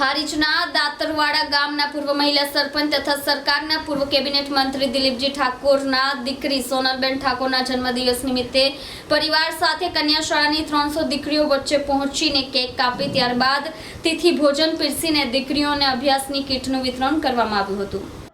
હારીજના દાતરવાડા ગામના પૂર્વ મહિલા સરપંચ તથા સરકારના પૂર્વ કેબિનેટ મંત્રી દિલીપજી ઠાકોરના દીકરી સોનલબેન ઠાકોરના જન્મદિવસ નિમિત્તે પરિવાર સાથે કન્યા શાળાની ત્રણસો દીકરીઓ વચ્ચે પહોંચીને કેક કાપી ત્યારબાદ તિથિ ભોજન પીરસીને દીકરીઓને અભ્યાસની કીટનું વિતરણ કરવામાં આવ્યું હતું.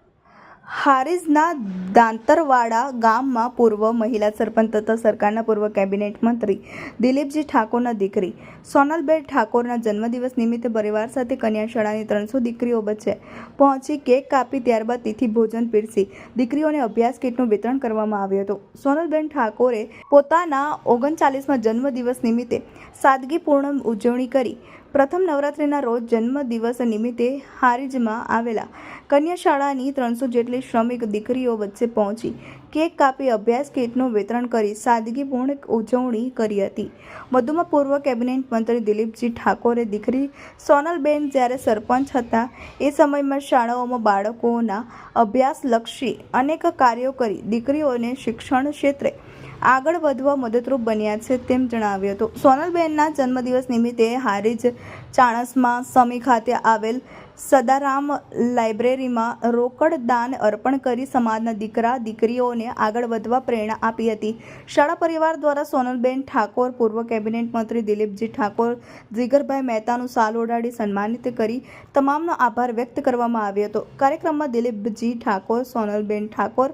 હારીજના દાંતરવાડા ગામમાં પૂર્વ મહિલા સરપંચ તથા સરકારના પૂર્વ કેબિનેટ મંત્રી દિલીપજી ઠાકોરના દીકરી સોનલબેન ઠાકોરના જન્મદિવસ નિમિત્તે પરિવાર સાથે કન્યાશાળાની ત્રણસો દીકરીઓ વચ્ચે પહોંચી કેક કાપી ત્યારબાદ તિથિ ભોજન પીરસી દીકરીઓને અભ્યાસ કીટનું વિતરણ કરવામાં આવ્યું હતું. સોનલબેન ઠાકોરે પોતાના ઓગણચાલીસમાં જન્મદિવસ નિમિત્તે સાદગીપૂર્ણ ઉજવણી કરી પ્રથમ નવરાત્રિના રોજ જન્મદિવસ નિમિત્તે હારીજમાં આવેલા કન્યાશાળાની ત્રણસો જેટલી શ્રમિક દીકરીઓ વચ્ચે પહોંચી. કેક કાપી અભ્યાસ કીટનું વિતરણ કરી સાદગીપૂર્ણ ઉજવણી કરી હતી. વધુમાં પૂર્વ કેબિનેટ મંત્રી દિલીપજી ઠાકોરે દીકરી સોનલબેન જ્યારે સરપંચ હતા, એ સમયમાં શાળાઓમાં બાળકોના અભ્યાસલક્ષી અનેક કાર્યો કરી દીકરીઓને શિક્ષણ ક્ષેત્રે આગળ વધવા મદદરૂપ બન્યા છે તેમ જણાવ્યું હતું. સોનલબેનના જન્મદિવસ નિમિત્તે હારીજ ચાણસમાં સમી ખાતે આવેલ સદારામ લાઇબ્રેરીમાં રોકડ દાન અર્પણ કરી સમાજના દીકરા, દીકરીઓને આગળ વધવા પ્રેરણા આપી હતી. શાળા પરિવાર દ્વારા સોનલબેન ઠાકોર, પૂર્વ કેબિનેટ મંત્રી દિલીપજી ઠાકોર, જીગરભાઈ મહેતાનું સાલ ઓઢાડી સન્માનિત કરી તમામનો આભાર વ્યક્ત કરવામાં આવ્યો હતો. કાર્યક્રમમાં દિલીપજી ઠાકોર, સોનલબેન ઠાકોર,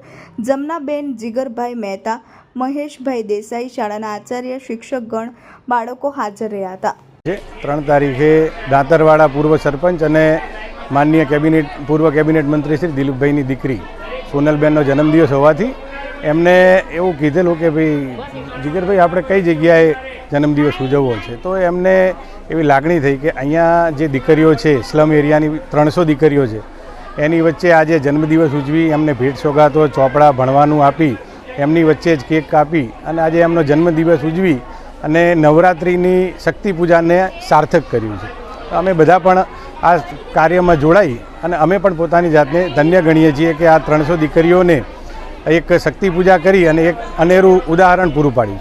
જમનાબેન જીગરભાઈ મહેતા, મહેશભાઈ દેસાઈ, શાળાના આચાર્ય, શિક્ષકગણ, બાળકો હાજર રહ્યા હતા. છે. ત્રણ તારીખે દાંતરવાડા પૂર્વ સરપંચ અને માનનીય કેબિનેટ, પૂર્વ કેબિનેટ મંત્રી શ્રી દિલીપભાઈની દીકરી સોનલબેનનો જન્મદિવસ હોવાથી એમને એવું કીધેલું કે ભાઈ, જીગરભાઈ, આપણે કઈ જગ્યાએ જન્મદિવસ ઉજવવો છે? તો એમને એવી લાગણી થઈ કે અહીંયા જે દીકરીઓ છે, સ્લમ એરિયાની ત્રણસો દીકરીઓ છે, એની વચ્ચે આજે જન્મદિવસ ઉજવી, એમને ભેટ સોગાતો, ચોપડા ભણવાનું આપી, એમની વચ્ચે જ કેક કાપી અને આજે એમનો જન્મદિવસ ઉજવી અને નવરાત્રિની શક્તિ પૂજાને સાર્થક કર્યું છે. અમે બધા પણ આ કાર્યમાં જોડાઈ અને અમે પણ પોતાની જાતને ધન્ય ગણીએ છીએ કે આ ત્રણસો દીકરીઓને એક શક્તિ પૂજા કરી અને એક અનેરું ઉદાહરણ પૂરું પાડ્યું